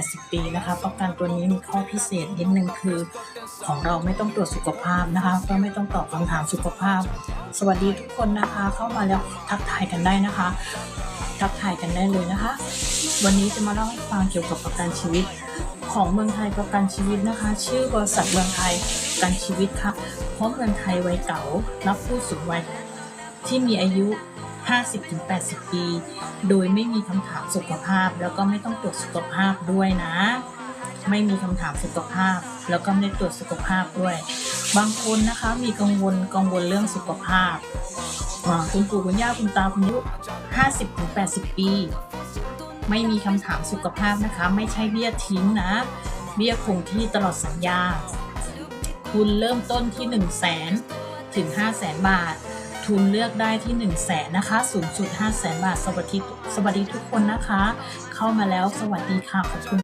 80 ปีนะคะประกันตัวนี้มีข้อพิเศษนิดนึงคือ ของเราไม่ต้องตรวจสุขภาพนะคะ ก็ไม่ต้องตอบคำถามสุขภาพ สวัสดีทุกคนนะคะ เข้ามาแล้วทักทายกันได้นะคะ ทักทายกันได้เลยนะคะ วันนี้จะมาเล่าให้ฟังเกี่ยวกับประกันชีวิต ของเมืองไทยประกันชีวิตนะคะ ชื่อบริษัทเมืองไทยประกันชีวิตค่ะเพราะเมืองไทยวัยเก่ารับผู้สูงวัยที่มีอายุ 50-80 ปี โดยไม่มีคำถามสุขภาพ แล้วก็ไม่ต้องตรวจสุขภาพด้วยนะ ไม่มีคำถามสุขภาพ แล้วก็ไม่ได้ตรวจสุขภาพด้วย บางคนนะคะมีกังวลกังวลเรื่องสุขภาพคุณปู่คุณย่าคุณตาคุณยุ50-80 ปี ไม่มีคำถามสุขภาพนะคะ ไม่ใช่เบี้ยทิ้งนะ เบี้ยคงที่ตลอดสัญญาทุนเริ่มต้นที่ 1 0 0 0 0แสนถึง5 0 0แสนบาท ทุนเลือกได้ที่ 1 0 0 0 0แสนนะคะ สูงสุด 5 0 0แสนบาท สวัสดีสวัสดีทุกคนนะคะ เข้ามาแล้วสวัสดีค่ะ ขอบคุณ